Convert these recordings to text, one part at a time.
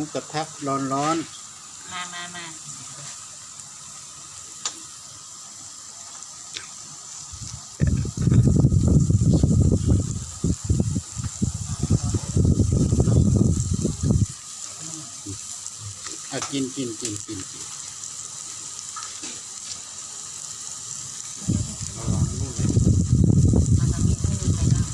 มูกระทะร้อนร้อนมามามาๆอะกินกินกินกินกินเอาลองดูเลย มาทางนี้ให้ดูใครนั่ง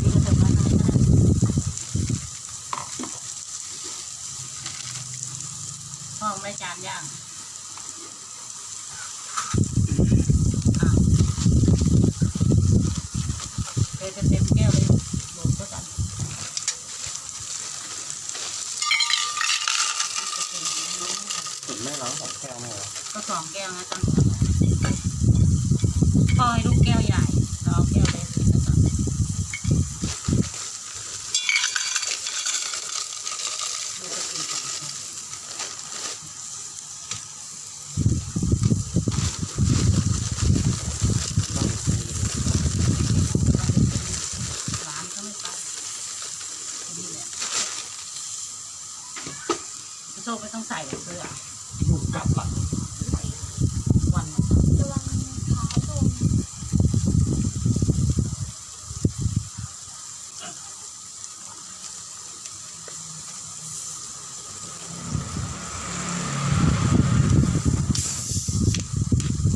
พี่ก็จะมาทางนี้ก็ได้พ่อไม่จานย่างอ้าวเทจะเต็มแก้วเลยโดดก็กัน ถึงแม่ล้างของแก้วแม่เหรอ ก็สองแก้วนะตั้งพ่อให้ลูกแก้วใหญ่เราเอาแก้วเล็กไปก่อนลูกจะกินสองแก้วร้านก็ไม่ไปนี่แหละโชคไม่ต้องใส่เสื้อ ลูกกลับหลัง วัน ระวังขาตรง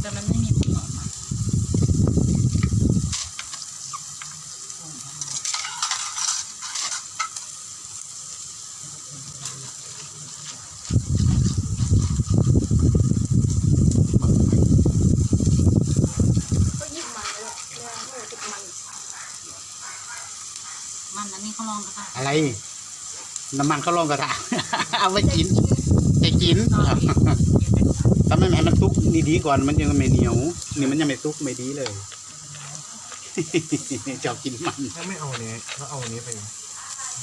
แต่มันไม่มีผลออกมา ก็หยิบมันเลยเนื้อหมูติดมัน มันอันนี้เขาลองกระทะ อะไร น้ำมันเขาลงกระทะ เอาไปกินไปกินตอนนี้เก็บไปดูถ้าไม่ให้มันซุกดีๆก่อนมันยังไม่เหนียวนี่มันยังไม่ซุกไม่ดีเลยชอบกินมันถ้าไม่เอาเนี้ยถ้าเอาอันนี้ไปเนี่ย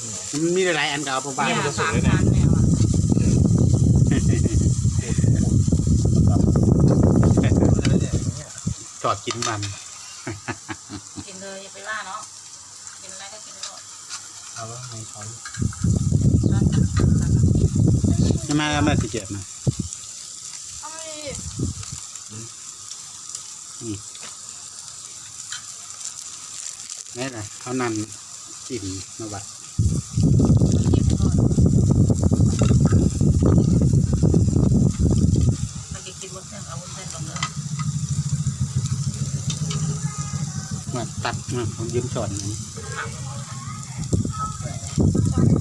นี่เหรอมันมีหลายอันก็เอาไปบ้านเนี่ยมันจะสุกสามเลยนะชั้นเนี่ยว่ะชอบกินมันกินเลยอย่าไปว่าเนาะกินอะไรก็กินหมดเอาแล้วในช้อนช้อนตักตักตักกิน ใช่ไหมแม่สิเจ็บนะเอาไปนี่แหละเขานั่นอิ่มนะวัดมันกินหมดมันกินกินหมดเส้นเอาหมดเส้นตรงเลยมาตัดมาผมยืมสอนหน่อยเอาเปลือก จอน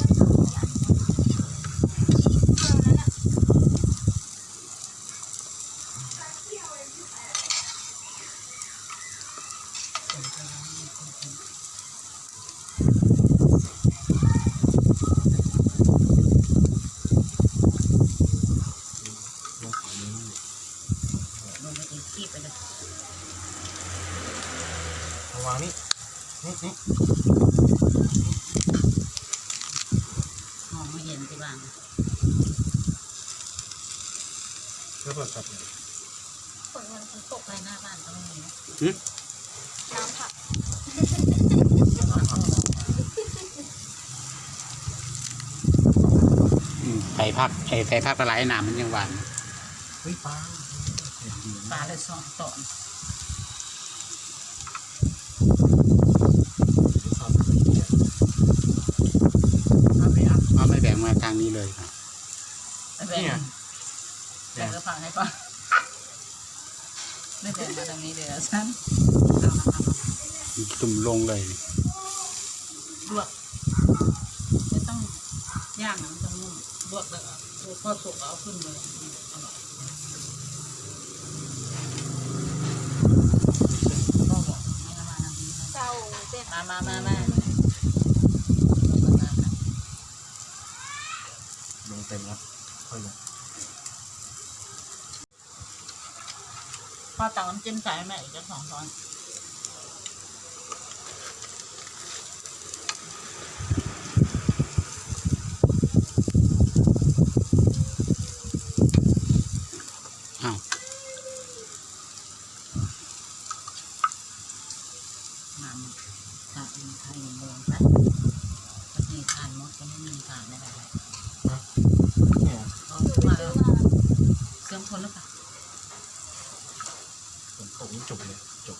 จะทำเครื่องนั้นอะ มันไม่กินขี้ไปเลย เอาวางนี่นี่นี่ มองไม่เห็นที่บ้าน แล้วเปิดตัดเลย ฝนมันฝนตกไปหน้าบ้านก็ไม่มีนะน้ำผักอืมใส่ผักไอ้ใส่ผักละลายน้ำมันยังหวานเฮ้ยปลาเห็ดดีปลาเลยสองตอนความละเอียดเอาไปเอาเอาไม่แบ่งมาทางนี้เลยครับไปแบ่งแบ่งกระเพราให้ก่อนไม่แบ่งมาตรงนี้เดี๋ยวฉันเอามาเอามาตุ่มลงเลยลวกไม่ต้องย่างนะมันต้องนุ่มลวกแล้วก็พอสุกเอาขึ้นเลยอร่อยก็บอกให้เอามาทำนี้นะเจ้าเส้นมามามามาลงเต็มแล้วค่อยลง พอตักน้ำจิ้มใส่แม่อีกสักสองช้อน อ้าว น้ำถ้าเป็นไทยลงไปถ้ามีทานมดก็ไม่มีทานไม่ได้ เนี่ย เอา หนูไป มา ซื้ แล้ อ ว มา เครื่องคนหรือเปล่า ฝนตกนี่จบเลยจบ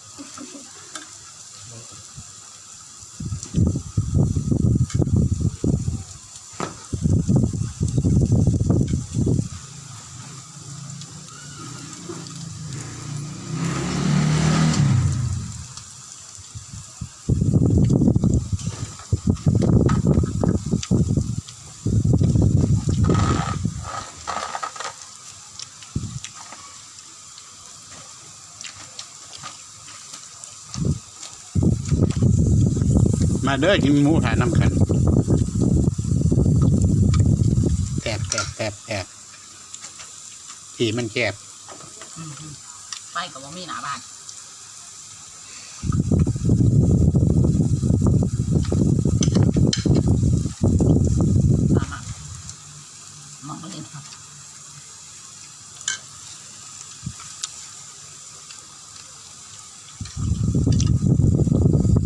มาเด้อกินหมูถ่ายน้ำกันแตบแตบแตบแตบผีมันแคบไปกับว่ามีหนาบ้านมามามองเลยครับ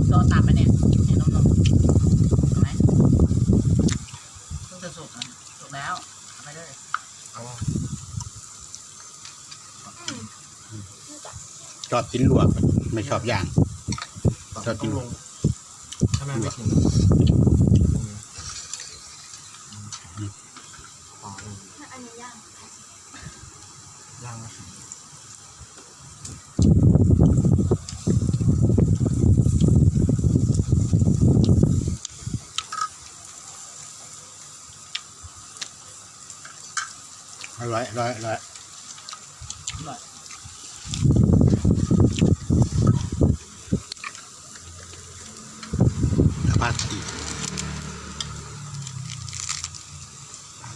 โดนตัดไปเนี่ยให้นมนมทำไหมต้องจะสุกอะสุกแล้วเอาไปเลย เอา ชอบกินลวก ไม่ชอบย่างต่อจะกิต้อนงลงถ้าแม่ไม่กินต่อลงอันนี้ย่างย่างนะอร่อยอร่อยอร่อย อร่อย ผักชี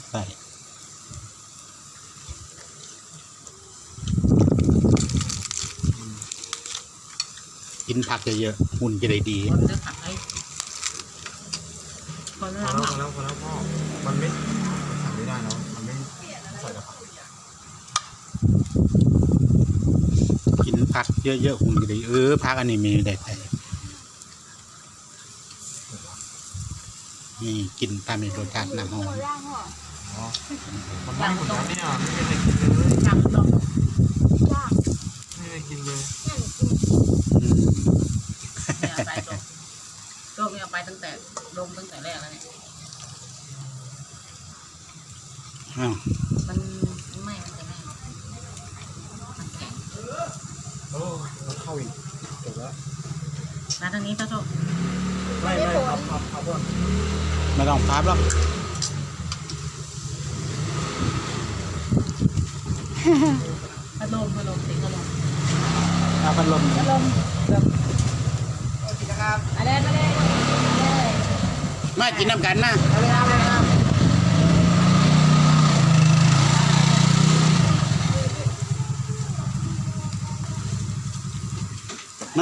ใส่กิน ผักเยอะๆหุ่นจะได้ดี คนจะผักให้คนพจะอทำแล้วผัพอกแล้วพอแล้วพ่อ มันไม่มันสั่งไม่ได้เนาะมันไม่ใส่กระเพรากินผักเยอะๆหุ่นจะได้เออผักอันนี้มีได้ใส่นี่กินตามในรสชาติน้ำหอมย่างห่ออ๋อมันไม่หมดแล้วเนี่ยไม่ได้กินเลยย่างต้มย่างไม่ได้กินเลย เนี่ยหนูกิน อืม เนี่ยไปต้มต้มเนี่ยไปตั้งแต่ลงตั้งแต่แรกแล้วเนี่ย อ้าวมันไม่มันจะไม่มันแข็งโอ้แล้วเข้าอีกจบแล้วมาทางนี้เจ้าโจ้ไม่ไม่ครับครับครับพ่อไม่ต้องพับหรอกพัดลมพัดลมติดพัดลมเอาพัดลมพัดลมแบบอะไรมาเลยมากินน้ำกันนะเอาเลยครับเอาเลยค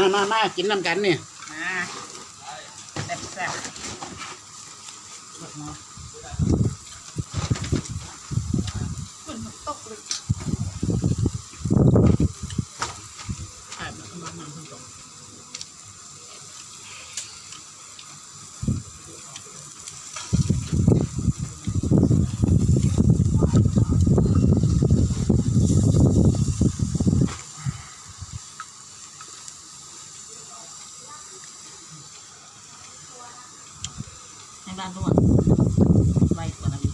มามามากินน้ำกันนี่ มาแซ่บแซ่บ ฝนตกเลย ใช่แบบมันมันมันตก ในบ้านทุกคนใบกว่านั้นอีก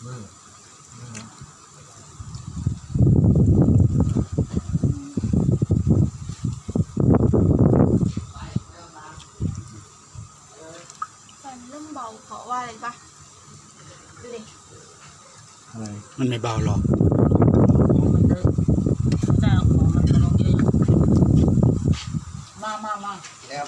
เมื่อเมื่อนะ ตอนเริ่มเบาเพราะว่าอะไรปะดูดิ อะไร มันไม่เบาหรอกมันเยอะแต่ของมันจะลงเยอะอยู่มามามาแล้ว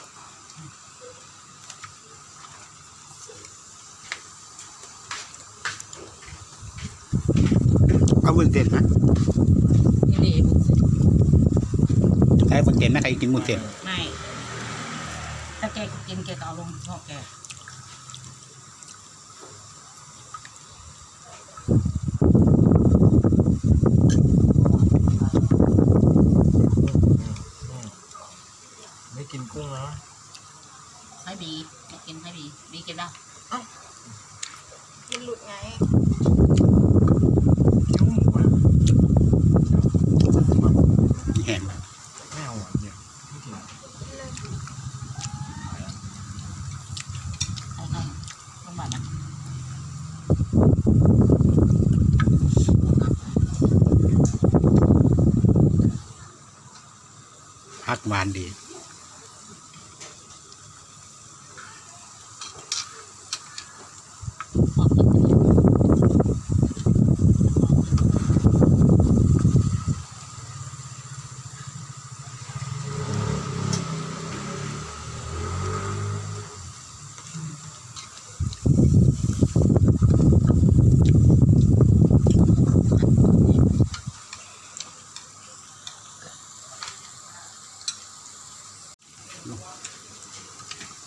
เอาบุญเส้นนะนี่ดีบุกสิใช้บุญเส้นนะใครกินบุญเส้นไม่ถ้าแกกินแกก็เอาลงชอบแก บีมากินให้บีบีกินแล้วมันหลุดไงคิ้วหมูอะมันแห้งไม่เอาอะเนี่ยไม่กินเลยใช่ใช่ต้องแบบนั้นพักหวานดี พอกินไปเลย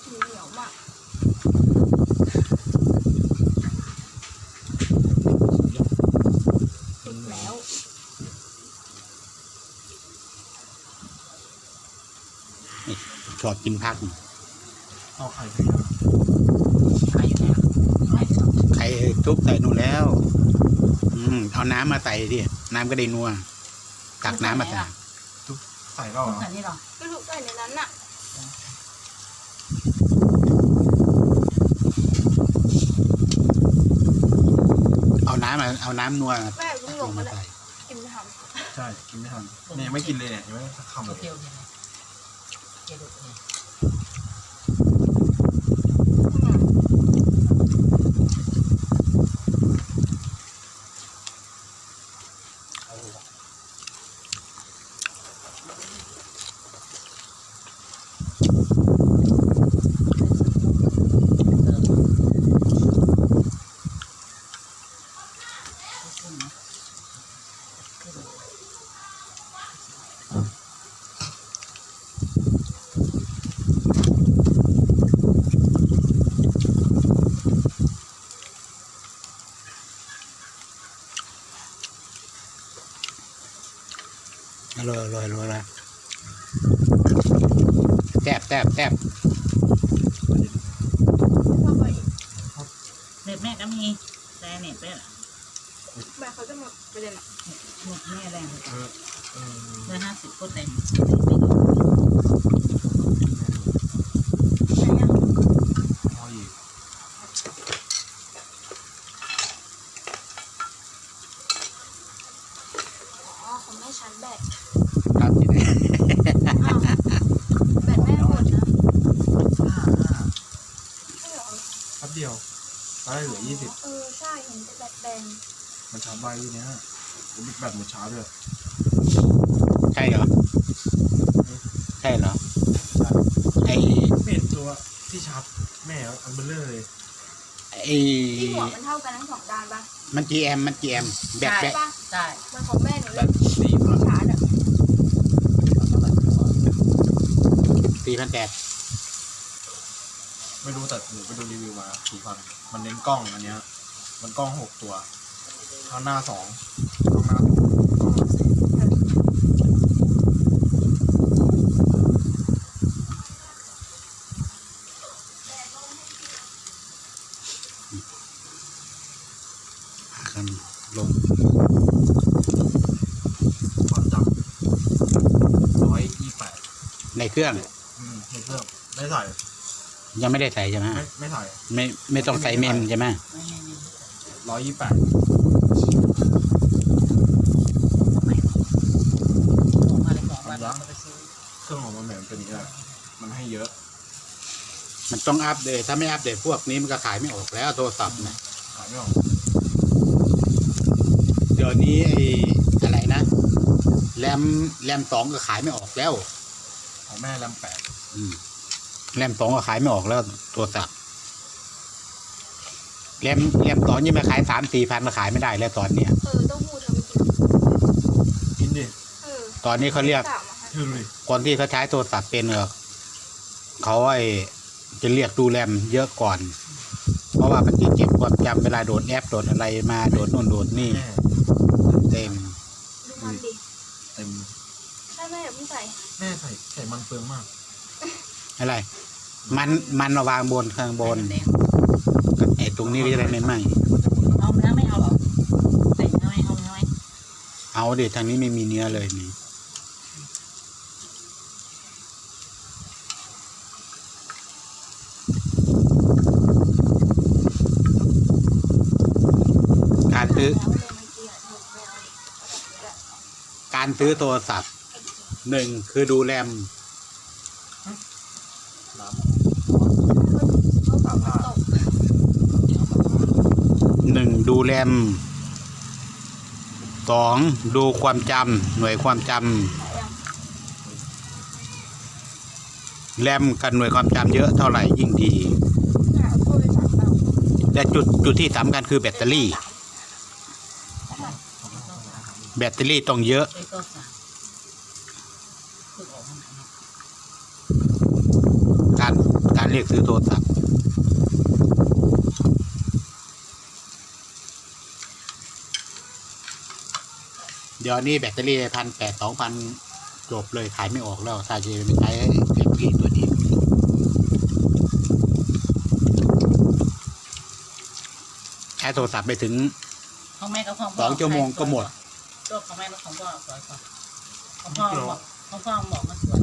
เหนียวมากสุดแล้ว ชอบ กินพักเอาไข่ไปย่างขายอยู่แล้วขายอยู่แล้วไข่ทุบใส่นู่นแล้ว อืมเอาน้ำมาใส่ดิน้ำก็ได้นัวตักน้ำมาใส่ใส่ก็เหรอใส่นี่หรอก็ถูกใส่ในนั้นน่ะเอาน้ำมาเอาน้ำนัวแม่เพิ่งลงมามาเลยใส่กินไม่ทใช่กินไม่ทันเนี่ยยังไม่กินเลยเนี่ยยังไม่สักคำโอเลย เคโอเคโอเคโอเคำ อร่อยอร่อยอร่อยอร่อยแซ่บแซ่บแซ่บชอบไปอีกเน็ตแม่ก็มีแต่เน็ตแม่แม่เขาจะหมดไปเลยนะหมดแม่แรงเลยเออเออเดือนห้าสิบก็เต็ม ไหนอะ เอาอีก อ๋อของแม่ชั้นแบตครับที่ไหนอ้าวแบตแม่หมดนะห้าห้าไม่เหรอแป๊บเดียวตอนแรกเหลือยี่สิบเออใช่เห็นแบตแดงมันชาร์จไวอยู่เนี่ยผมแบตหมดช้าด้วยใช่เหรอ ใช่เหรอ ไอไม่เห็นตัวที่ชาร์จแม่อันเบลเลอร์เลยไอที่หัวมันเท่ากันทั้งสองด้านปะมันจีแอมมันจีแอมแบตแบตปะ ใช่มันของแม่หนูแบเลยตสี่พันชาร์จอะสี่พันแปดไม่รู้แต่หนูไปดูรีวิวมาสี่พันมันเน้นกล้องอันเนี้ย มันกล้องหกตัว ข้างหน้าสองข้างหน้าสองกล้องหลังสี่ กันลง ความจำร้อยยี่แปด ในเครื่อง อืมในเครื่องไม่ใส่ยังไม่ได้ใส่ใช่ไหมไม่ไม่ใส่ไม่ไม่ต้องใส่เมมใช่ไหมไม่ไม่ไม่ร้อยยี่แปดทำไมออกมาเลยสองวันก็ไปซื้อเครื่องของมันแบบเป็นอย่างนี้แหละมันให้เยอะ มันต้องอัปเดตถ้าไม่อัปเดตพวกนี้มันก็ขายไม่ออกแล้วโทรศัพท์นะขายไม่ออกเดี๋ยวนี้ไอ้อะไรนะแรมแรมสองก็ขายไม่ออกแล้ว ของแม่แรมแปดอืมแรมสองก็ขายไม่ออกแล้วโทรศัพท์แรมแรมสองยังมาขายสามสี่พันก็ขายไม่ได้แล้วตอนเนี้ยเออเต้าหู้เธอไม่กินกินดิเออตอนนี้เขาเรียก สามอะค่ะคือดิคนที่เขาใช้โทรศัพท์เป็นเออเขาไอจะเรียกดูแรมเยอะก่อน เพราะว่ามันจะเก็บความจำเวลาโดดแอปโดดอะไรมาโดดนู่นโดดนี่แม่เต็มดูมันดิเต็มใช่ แม่อย่าเพิ่งใส่แม่ใส่ใส่มันเปลืองมากอะไร มันมันมาวางบนข้างบนแดงไอ้ตรงนี้ก็จะได้ไม่ไหมมันจะหมดแล้วเอาเนื้อไม่เอาหรอใส่เนื้อไหมเอาเนื้อไหมเอาเด็ทางนี้ไม่มีเนื้อเลยนี่การซื้อแล้วเลยเมื่อกี้อะหนูไม่เอาเอาแบบนี้แหละการซื้อโทรศัพท์ หนึ่งคือดูแรมน้ำเขาฝนมันตกหนึ่งดูแรมสองดูความจำหน่วยความจำแรมกับหน่วยความจำเยอะเท่าไหร่ยิ่งดีและจุดจุดที่สำคัญคือแบตเตอรี่ แบตเตอรี่ต้องเยอะ ไอ้ตัวสามคือออกมาไหนเนาะ การการ เรียกซื้อโทรศัพท์เดี๋ยวนี้แบตเตอรี่พันแปดสองพันจบเลยขายไม่ออกแล้วถ้าจะไปใช้แบตเตอรี่ตัวนี้ใช้โทรศัพท์ไปถึงของแม่กับของพ่สองชั่วโมงก็หมดตัวของแม่กับของพ่อสวยกว่าของพ่อบอกของพ่อบอกมันสวย